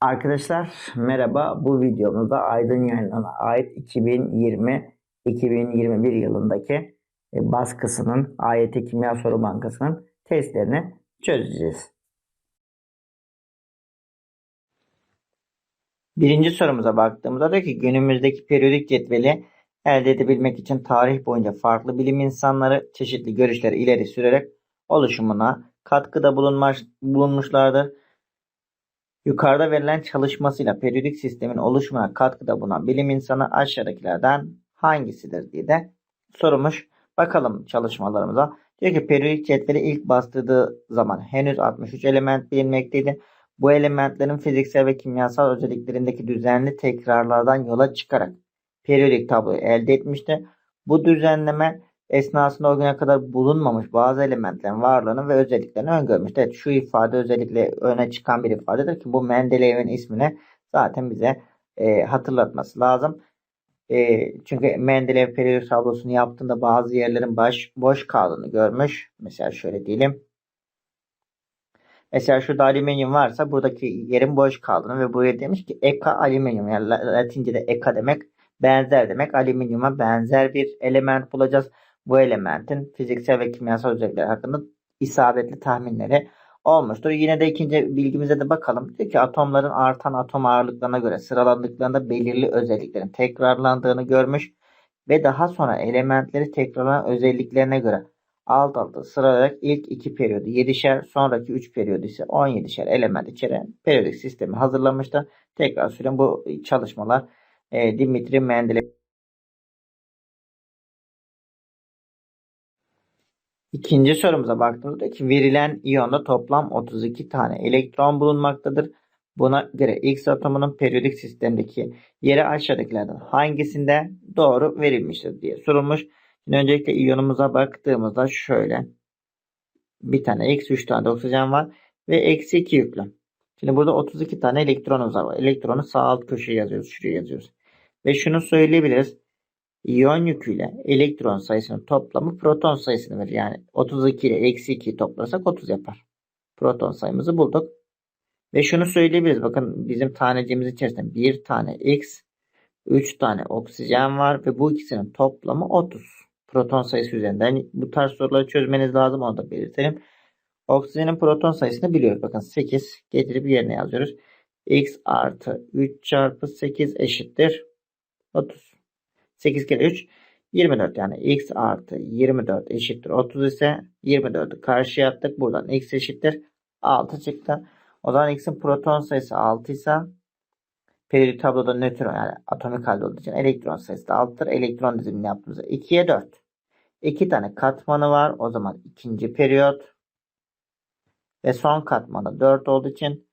Arkadaşlar merhaba. Bu videomuzda Aydın Yayınları'na ait 2020-2021 yılındaki e, baskısının AYT Kimya Soru Bankası'nın testlerini çözeceğiz. Birinci sorumuza baktığımızda diyor ki günümüzdeki periyodik cetveli elde edebilmek için tarih boyunca farklı bilim insanları çeşitli görüşleri ileri sürerek oluşumuna katkıda bulunmuş, bulunmuşlardır. Yukarıda verilen çalışmasıyla periyodik sistemin oluşumuna katkıda bulunan bilim insanı aşağıdakilerden hangisidir diye de sormuş. Bakalım çalışmalarımıza. Diyor ki periyodik cetveli ilk bastırdığı zaman henüz 63 element bilinmekteydi. Bu elementlerin fiziksel ve kimyasal özelliklerindeki düzenli tekrarlardan yola çıkarak periyodik tabloyu elde etmişti. Bu düzenleme esnasında o güne kadar bulunmamış bazı elementlerin varlığını ve özelliklerini öngörmüştür. Evet, şu ifade özellikle öne çıkan bir ifadedir ki bu Mendeleyev'in ismini zaten bize e, hatırlatması lazım. E, çünkü Mendeleev periyodik tablosunu yaptığında bazı yerlerin baş, boş kaldığını görmüş. Mesela şöyle diyelim. Mesela şurada alüminyum varsa buradaki yerin boş kaldığını ve buraya demiş ki eka alüminyum yani Latince'de eka demek benzer demek. Alüminyuma benzer bir element bulacağız. Bu elementin fiziksel ve kimyasal özellikleri hakkında isabetli tahminleri olmuştur. Yine de ikinci bilgimize de bakalım. Diyor ki atomların artan atom ağırlıklarına göre sıralandıklarında belirli özelliklerin tekrarlandığını görmüş ve daha sonra elementleri tekrarlanan özelliklerine göre alt alta sıralayarak ilk iki periyodu 7'şer, sonraki 3 periyodu ise 17'şer element içeren periyodik sistemi hazırlamıştır. Tekrar söyleyeyim bu çalışmalar e, Dimitri Mendeleev İkinci sorumuza baktığımızda ki verilen iyonda toplam 32 tane elektron bulunmaktadır. Buna göre X atomunun periyodik sistemdeki yeri aşağıdakilerden hangisinde doğru verilmiştir diye sorulmuş. Şimdi öncelikle iyonumuza baktığımızda şöyle bir tane X 3 tane oksijen var ve eksi 2 yüklü. Şimdi burada 32 tane elektronumuz var. Elektronu sağ alt köşeye yazıyoruz. Şuraya yazıyoruz. Ve şunu söyleyebiliriz. İyon yüküyle elektron sayısının toplamı proton sayısını verir. Yani 32 ile eksi 2'yi toplarsak 30 yapar. Proton sayımızı bulduk. Ve şunu söyleyebiliriz. Bakın bizim taneciğimiz içerisinde bir tane X, 3 tane oksijen var ve bu ikisinin toplamı 30. Proton sayısı üzerinden bu tarz soruları çözmeniz lazım. Onu da belirtelim. Oksijenin proton sayısını biliyoruz. Bakın 8 getirip yerine yazıyoruz. X artı 3 çarpı 8 eşittir 30. 8 kere 3 24 yani x artı 24 eşittir 30 ise 24'ü karşıya attık. Buradan x eşittir 6 çıktı. O zaman x'in proton sayısı 6 ise periyodik tabloda nötron yani atomik halde olduğu için elektron sayısı da 6'tır. Elektron dizilimini yaptığımızda 2'ye 4. 2 tane katmanı var. O zaman ikinci periyot ve son katmanı 4 olduğu için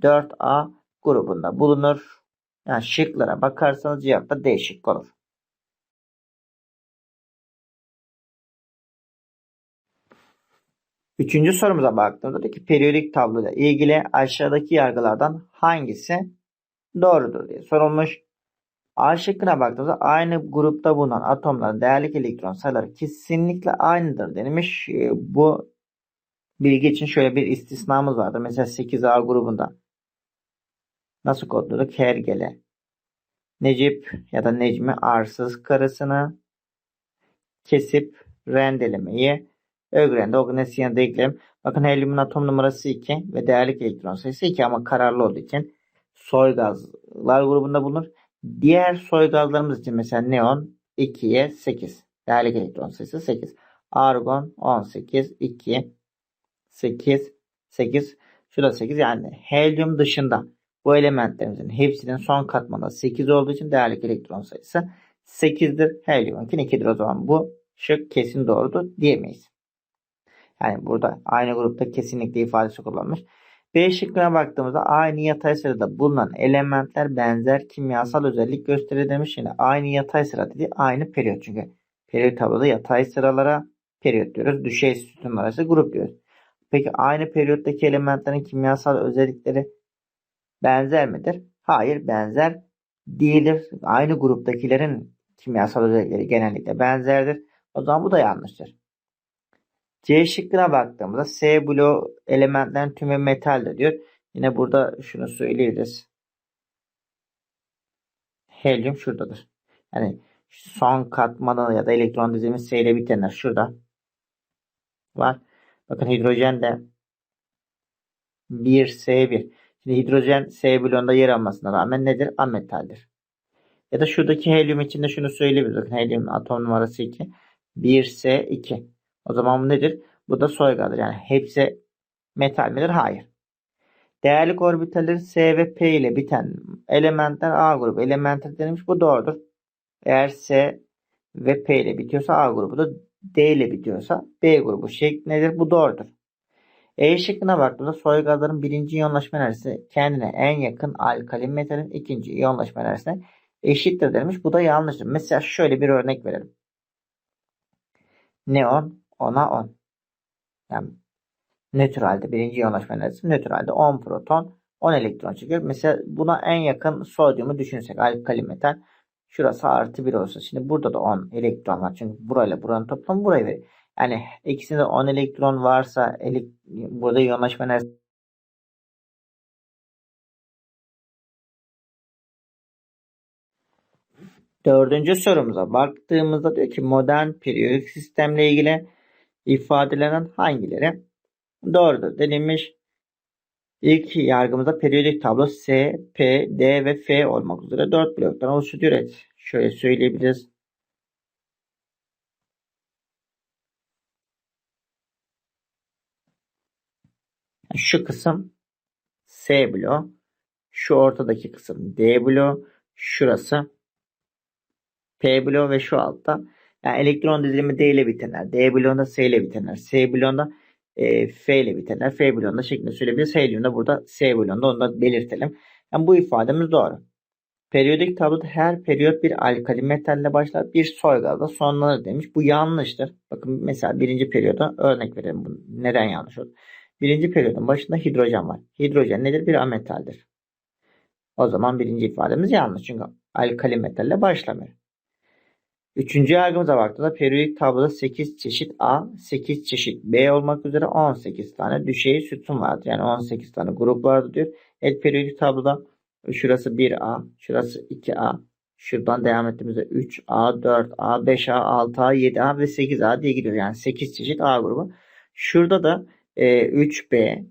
4A grubunda bulunur. Yani şıklara bakarsanız cevap da D şık olur. Üçüncü sorumuza baktığımızda diyor ki periyodik tabloyla ilgili aşağıdaki yargılardan hangisi doğrudur diye sorulmuş. A şıkkına baktığımızda aynı grupta bulunan atomların değerlik elektron sayıları kesinlikle aynıdır denilmiş. Ee, bu bilgi için şöyle bir istisnamız vardır. Mesela 8A grubunda nasıl kodluyorduk? Hergele. Necip ya da Necmi arsız karısını kesip rendelemeyi Ögrende organik yanında ekleyelim. Bakın helyumun atom numarası 2 ve değerlik elektron sayısı 2 ama kararlı olduğu için soy gazlar grubunda bulunur. Diğer soy gazlarımız için mesela neon 2'ye 8. Değerlik elektron sayısı 8. Argon 18, 2, 8, 8. Şu da 8 yani helyum dışında bu elementlerimizin hepsinin son katmanı 8 olduğu için değerlik elektron sayısı 8'dir. Helyumunkin 2'dir o zaman bu şık kesin doğrudur diyemeyiz. Yani burada aynı grupta kesinlikle ifadesi kullanılmış. B şıkkına baktığımızda aynı yatay sırada bulunan elementler benzer kimyasal özellik gösterir demiş. Yine aynı yatay sıra dedi aynı periyot. Çünkü periyot tabloda yatay sıralara periyot diyoruz. Düşey sütunlar ise grup diyoruz. Peki aynı periyottaki elementlerin kimyasal özellikleri benzer midir? Hayır benzer değildir. Aynı gruptakilerin kimyasal özellikleri genellikle benzerdir. O zaman bu da yanlıştır. C şıkkına baktığımızda S bloğu elementlerin tümü metaldir diyor. Yine burada şunu söyleyebiliriz. Helyum şuradadır. Yani son katmanı ya da elektron dizilimi S ile bitenler şurada var. Bakın hidrojen de 1S1. Şimdi hidrojen S bloğunda yer almasına rağmen nedir? Ametaldir. Ya da şuradaki helyum için de şunu söyleyebiliriz. Bakın helyum atom numarası 2. 1S2. O zaman bu nedir? Bu da soygadır. Yani hepsi metal midir? Hayır. Değerlik orbitalleri S ve P ile biten elementler A grubu elementi denilmiş. Bu doğrudur. Eğer S ve P ile bitiyorsa A grubu da D ile bitiyorsa B grubu şeklindedir. Bu doğrudur. E şıkkına baktığımızda soy gazların birinci iyonlaşma enerjisi kendine en yakın alkali metalin ikinci iyonlaşma enerjisine eşittir denilmiş. Bu da yanlıştır. Mesela şöyle bir örnek verelim. Neon 10'a 10. Yani nötralde birinci iyonlaşma enerjisi nötralde 10 proton 10 elektron çekiyor. Mesela buna en yakın sodyumu düşünsek alkali metal. Şurası artı 1 olsa. Şimdi burada da 10 elektron var. Çünkü burayla buranın toplamı burayı verir. Yani ikisinde 10 elektron varsa elek burada iyonlaşma enerjisi Dördüncü sorumuza baktığımızda diyor ki modern periyodik sistemle ilgili ifadelenen hangileri doğrudur denilmiş. İlk yargımızda periyodik tablo S, P, D ve F olmak üzere 4 bloktan oluşuyor. Evet, şöyle söyleyebiliriz. Şu kısım S bloğu, şu ortadaki kısım D bloğu, şurası P bloğu ve şu altta yani elektron dizilimi D ile bitenler, D bloğunda S ile bitenler, S bloğunda e, F ile bitenler, F bloğunda şeklinde söyleyebiliriz. Helyumda burada S bloğunda onu da belirtelim. Yani bu ifademiz doğru. Periyodik tabloda her periyot bir alkali metalle başlar, bir soy gazla sonlanır demiş. Bu yanlıştır. Bakın mesela birinci periyoda örnek verelim. Bu neden yanlış oldu? Birinci periyodun başında hidrojen var. Hidrojen nedir? Bir ametaldir. O zaman birinci ifademiz yanlış. Çünkü alkali metalle başlamıyor. Üçüncü yargımıza baktığımızda periyodik tabloda 8 çeşit A, 8 çeşit B olmak üzere 18 tane düşey sütun vardır. Yani 18 tane grup vardır diyor. El periyodik tabloda şurası 1A, şurası 2A, şuradan devam ettiğimizde 3A, 4A, 5A, 6A, 7A ve 8A diye gidiyor. Yani 8 çeşit A grubu. Şurada da e, 3B,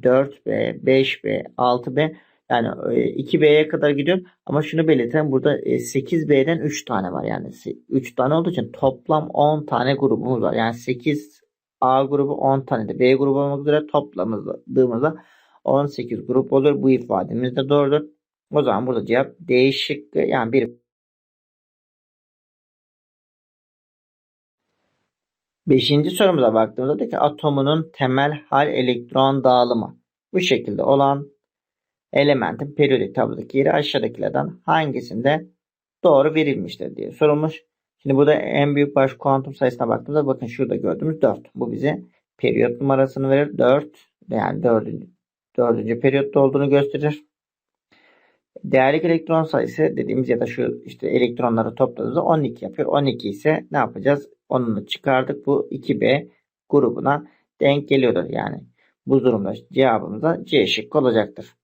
4B, 5B, 6B yani 2B'ye kadar gidiyor. Ama şunu belirtelim. Burada 8B'den 3 tane var. Yani 3 tane olduğu için toplam 10 tane grubumuz var. Yani 8 A grubu 10 tane de B grubu olmak üzere topladığımızda 18 grup olur. Bu ifademiz de doğrudur. O zaman burada cevap D şıkkı yani bir Beşinci sorumuza baktığımızda diyor ki atomunun temel hal elektron dağılımı bu şekilde olan elementin periyodik tablodaki yeri aşağıdakilerden hangisinde doğru verilmiştir diye sorulmuş. Şimdi burada en büyük baş kuantum sayısına baktığımızda bakın şurada gördüğümüz 4. Bu bize periyot numarasını verir. 4 yani 4. 4. periyotta olduğunu gösterir. Değerlik elektron sayısı dediğimiz ya da şu işte elektronları topladığımızda 12 yapıyor. 12 ise ne yapacağız? Onunu çıkardık. Bu 2B grubuna denk geliyordur. Yani bu durumda cevabımız da C şıkkı olacaktır.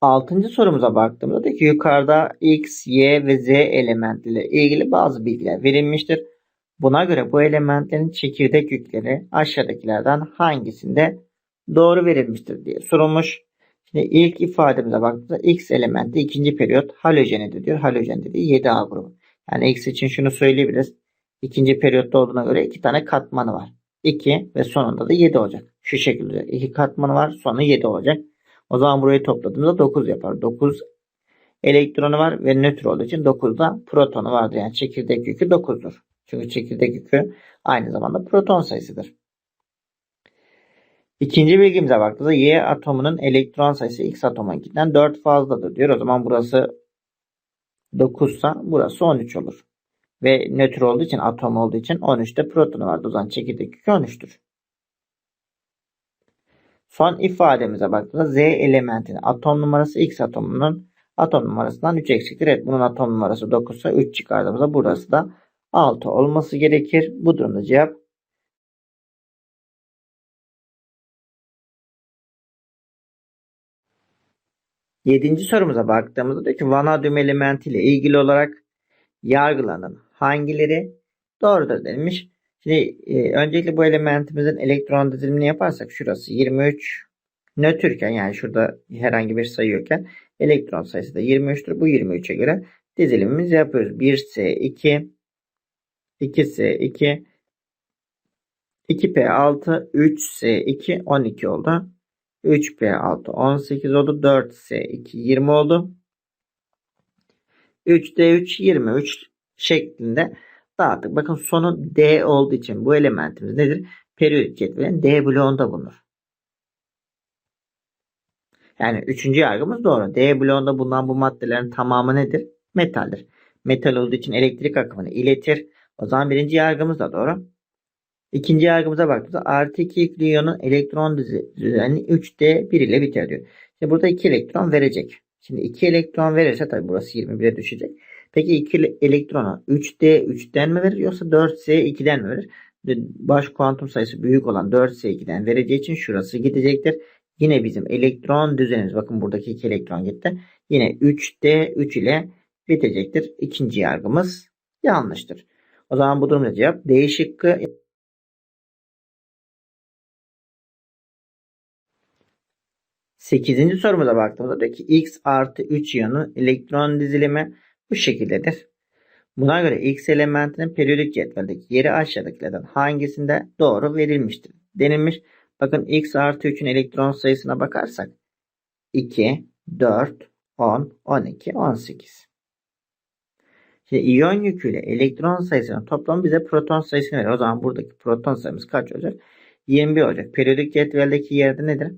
Altıncı sorumuza baktığımızda da ki yukarıda X, Y ve Z elementleriyle ilgili bazı bilgiler verilmiştir. Buna göre bu elementlerin çekirdek yükleri aşağıdakilerden hangisinde doğru verilmiştir diye sorulmuş. Şimdi ilk ifademize baktığımızda X elementi ikinci periyot halojenidir diyor. Halojen dediği 7A grubu. Yani X için şunu söyleyebiliriz. İkinci periyotta olduğuna göre iki tane katmanı var. 2 ve sonunda da 7 olacak. Şu şekilde olacak. 2 katmanı var sonu 7 olacak. O zaman burayı topladığımızda 9 yapar. 9 elektronu var ve nötr olduğu için 9 da protonu vardır. Yani çekirdek yükü 9'dur. Çünkü çekirdek yükü aynı zamanda proton sayısıdır. İkinci bilgimize baktığımızda Y atomunun elektron sayısı X atomunkinden 4 fazladır diyor. O zaman burası 9 ise burası 13 olur. Ve nötr olduğu için atom olduğu için 13'te protonu vardı. O zaman çekirdek yükü 13'tür. Son ifademize baktığımızda Z elementinin atom numarası X atomunun atom numarasından 3 eksiktir. Evet bunun atom numarası 9 ise 3 çıkardığımızda burası da 6 olması gerekir. Bu durumda cevap Yedinci sorumuza baktığımızda diyor ki vanadyum elementi ile ilgili olarak yargılanan hangileri doğrudur denilmiş. Şimdi e, öncelikle bu elementimizin elektron dizilimini yaparsak şurası 23 nötrken yani şurada herhangi bir sayı yokken elektron sayısı da 23'tür. Bu 23'e göre dizilimimizi yapıyoruz. 1S2 2S2 2P6 3S2 12 oldu. 3P6 18 oldu. 4S2 20 oldu. 3D3 23 şeklinde dağıttık. Bakın sonu D olduğu için bu elementimiz nedir? Periyodik cetvelin D bloğunda bulunur. Yani üçüncü yargımız doğru. D bloğunda bulunan bu maddelerin tamamı nedir? Metaldir. Metal olduğu için elektrik akımını iletir. O zaman birinci yargımız da doğru. İkinci yargımıza baktığımızda artı 2 yüklü elektron düzeni 3D 1 ile biter diyor. Şimdi burada 2 elektron verecek. Şimdi 2 elektron verirse tabi burası 21'e düşecek. Peki 2 elektrona 3D 3'den mi verir yoksa 4S 2'den mi verir? Baş kuantum sayısı büyük olan 4S 2'den vereceği için şurası gidecektir. Yine bizim elektron düzenimiz bakın buradaki 2 elektron gitti. Yine 3D 3 ile bitecektir. İkinci yargımız yanlıştır. O zaman bu durumda cevap D şıkkı. Sekizinci sorumuza baktığımızda diyor ki X artı 3 iyonun elektron dizilimi bu şekildedir. Buna göre X elementinin periyodik cetveldeki yeri aşağıdakilerden hangisinde doğru verilmiştir denilmiş. Bakın X artı 3'ün elektron sayısına bakarsak 2, 4, 10, 12, 18. Şimdi iyon yüküyle elektron sayısının toplamı bize proton sayısını verir. O zaman buradaki proton sayımız kaç olacak? 21 olacak. Periyodik cetveldeki yerde nedir?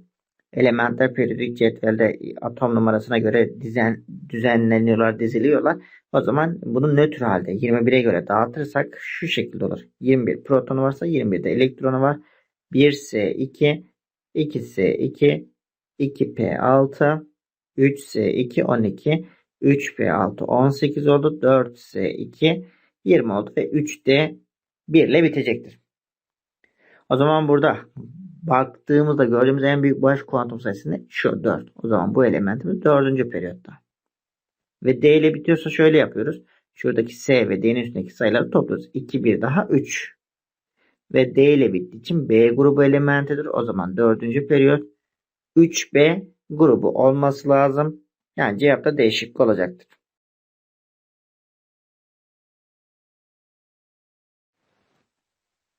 Elementer periyodik cetvelde atom numarasına göre dizen, düzenleniyorlar, diziliyorlar. O zaman bunu nötr halde 21'e göre dağıtırsak şu şekilde olur. 21 protonu varsa 21'de elektronu var. 1S2, 2S2, 2P6, 3S2, 12, 3P6, 18 oldu. 4S2, 20 oldu ve 3D 1 ile bitecektir. O zaman burada baktığımızda gördüğümüz en büyük baş kuantum sayısı ne? Şu 4. O zaman bu elementimiz 4. periyotta. Ve D ile bitiyorsa şöyle yapıyoruz. Şuradaki S ve D'nin üstündeki sayıları topluyoruz. 2, 1 daha 3. Ve D ile bittiği için B grubu elementidir. O zaman 4. periyot 3B grubu olması lazım. Yani cevap da değişik olacaktır.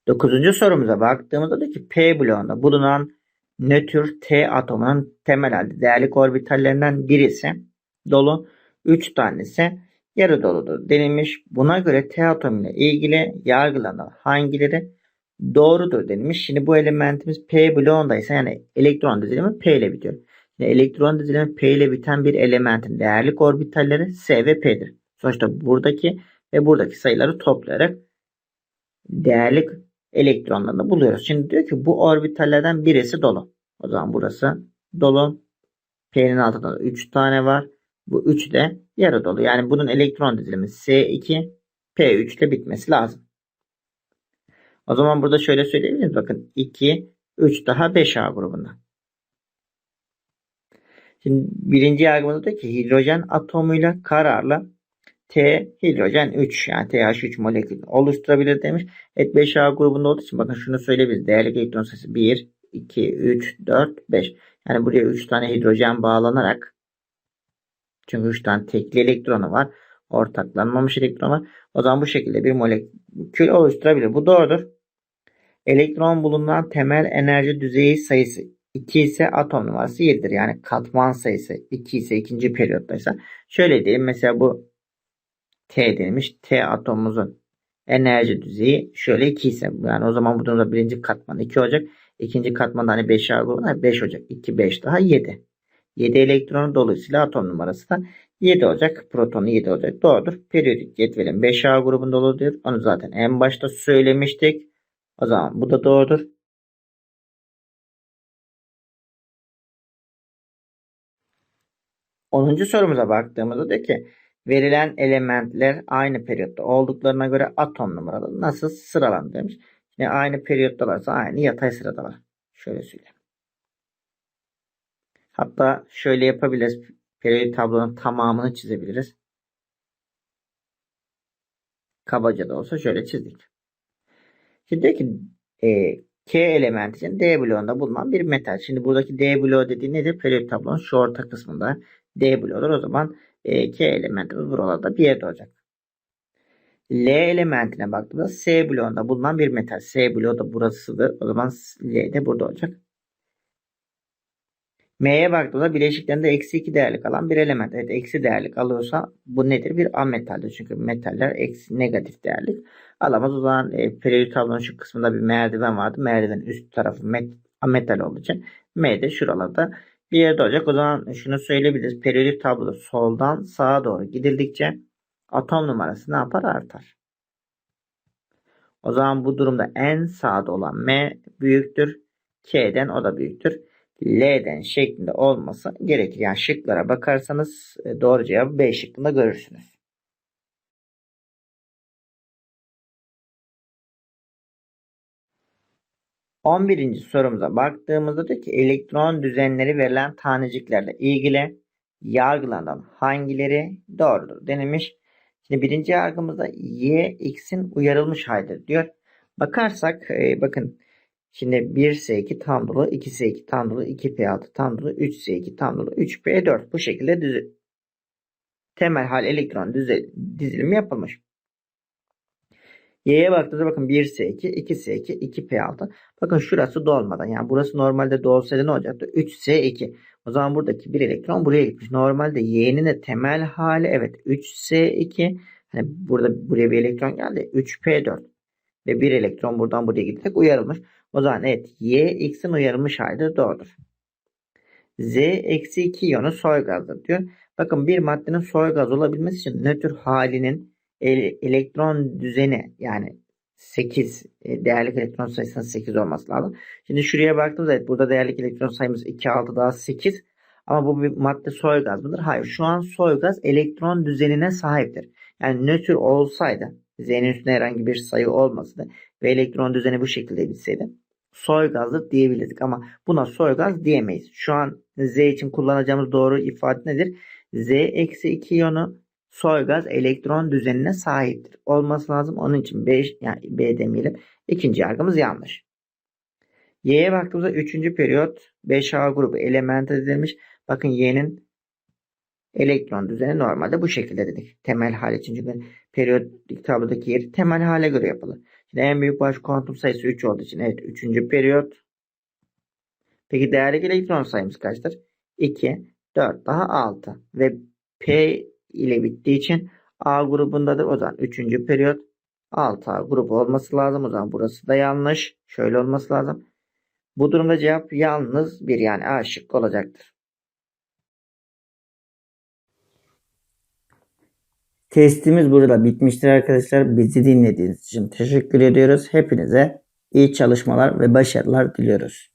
Dokuzuncu sorumuza baktığımızda diyor ki P bloğunda bulunan nötr T atomunun temel halde değerlik orbitallerinden birisi dolu, 3 tanesi yarı doludur denilmiş. Buna göre T atomuyla ilgili yargılanan hangileri doğrudur denilmiş. Şimdi bu elementimiz P bloğundaysa yani elektron dizilimi P ile bitiyor. Yani elektron dizilimi P ile biten bir elementin değerlik orbitalleri S ve P'dir. Sonuçta buradaki ve buradaki sayıları toplayarak değerlik elektronlarını buluyoruz. Şimdi diyor ki bu orbitallerden birisi dolu. O zaman burası dolu. P'nin altında 3 tane var. Bu 3 de yarı dolu. Yani bunun elektron dizilimi S2 P3 ile bitmesi lazım. O zaman burada şöyle söyleyebiliriz. Bakın 2, 3 daha 5A grubunda. Şimdi birinci yargımızda diyor ki hidrojen atomuyla kararlı T hidrojen 3 yani TH3 molekül oluşturabilir demiş. Evet 5A grubunda olduğu için bakın şunu söyleyebiliriz. Değerli elektron sayısı 1, 2, 3, 4, 5. Yani buraya 3 tane hidrojen bağlanarak çünkü 3 tane tekli elektronu var. Ortaklanmamış elektron var. O zaman bu şekilde bir molekül oluşturabilir. Bu doğrudur. Elektron bulunan temel enerji düzeyi sayısı 2 ise atom numarası 7'dir. Yani katman sayısı 2 ise ikinci periyottaysa. Şöyle diyelim mesela bu T denilmiş. T atomumuzun enerji düzeyi şöyle 2 ise yani o zaman bu durumda birinci katman 2 olacak. İkinci katmanda hani 5 grubunda 5 olacak. 2 5 daha 7. 7 elektronu dolayısıyla atom numarası da 7 olacak. Protonu 7 olacak. Doğrudur. Periyodik cetvelin 5A grubunda olur Onu zaten en başta söylemiştik. O zaman bu da doğrudur. Onuncu sorumuza baktığımızda diyor ki verilen elementler aynı periyotta olduklarına göre atom numaraları nasıl sıralanır demiş. Yine aynı periyottalarsa aynı yatay sıradalar. Şöyle söyleyeyim. Hatta şöyle yapabiliriz. periyodik tablonun tamamını çizebiliriz. Kabaca da olsa şöyle çizdik. Şimdi diyor ki e, K elementi için D bloğunda bulunan bir metal. Şimdi buradaki D bloğu dediği nedir? Periyodik tablonun şu orta kısmında D bloğudur. O zaman e, K elementimiz buralarda bir yerde olacak. L elementine baktığımızda S bloğunda bulunan bir metal. S bloğu da burasıdır. O zaman L de burada olacak. M'ye baktığımızda bileşiklerinde eksi 2 değerlik alan bir element. Evet eksi değerlik alıyorsa bu nedir? Bir ametaldir. Çünkü metaller eksi negatif değerlik alamaz. O zaman e, periyodik tablonun şu kısmında bir merdiven vardı. Merdivenin üst tarafı met, ametal olduğu için M de şuralarda bir yerde olacak. O zaman şunu söyleyebiliriz. Periyodik tabloda soldan sağa doğru gidildikçe atom numarası ne yapar? Artar. O zaman bu durumda en sağda olan M büyüktür. K'den o da büyüktür. L'den şeklinde olması gerekir. Yani şıklara bakarsanız e, doğru cevabı B şıkkında görürsünüz. On birinci sorumuza baktığımızda diyor ki elektron düzenleri verilen taneciklerle ilgili yargılardan hangileri doğrudur denilmiş. Şimdi birinci yargımızda y x'in uyarılmış halidir diyor. Bakarsak e, bakın Şimdi 1S2 tam dolu, 2S2 tam dolu, 2P6 tam dolu, 3S2 tam dolu, 3P4 bu şekilde düz temel hal elektron dizilimi yapılmış. Y'ye baktığınızda bakın 1S2, 2S2, 2P6. Bakın şurası dolmadan. Yani burası normalde dolsaydı ne olacaktı? 3S2. O zaman buradaki bir elektron buraya gitmiş. Normalde Y'nin de temel hali evet 3S2. Hani burada buraya bir elektron geldi. 3P4. Ve bir elektron buradan buraya gidecek uyarılmış. O zaman evet y x'in uyarılmış halidir doğrudur. Z eksi 2 iyonu soy gazdır diyor. Bakın bir maddenin soy gaz olabilmesi için nötr halinin elektron düzeni yani 8 e, değerli elektron sayısının 8 olması lazım. Şimdi şuraya baktığımızda evet burada değerli elektron sayımız 2 6 daha 8. Ama bu bir madde soy gaz mıdır? Hayır. Şu an soy gaz elektron düzenine sahiptir. Yani nötr olsaydı Z'nin üstünde herhangi bir sayı olmasaydı ve elektron düzeni bu şekilde bitseydi soy gazı diyebilirdik ama buna soy gaz diyemeyiz. Şu an Z için kullanacağımız doğru ifade nedir? Z eksi 2 iyonu soy gaz elektron düzenine sahiptir. Olması lazım. Onun için B, yani B demeyelim. İkinci yargımız yanlış. Y'ye baktığımızda 3. periyot 5A grubu elementi edilmiş. Bakın Y'nin elektron düzeni normalde bu şekilde dedik. Temel hal için çünkü periyodik tablodaki yeri temel hale göre yapılır. Şimdi en büyük baş kuantum sayısı 3 olduğu için evet 3. periyot. Peki değerli elektron sayımız kaçtır? 2, 4 daha 6 ve P ile bittiği için A grubundadır. O zaman 3. periyot 6A grubu olması lazım. O zaman burası da yanlış. Şöyle olması lazım. Bu durumda cevap yalnız bir yani A şıkkı olacaktır. Testimiz burada bitmiştir arkadaşlar. Bizi dinlediğiniz için teşekkür ediyoruz. Hepinize iyi çalışmalar ve başarılar diliyoruz.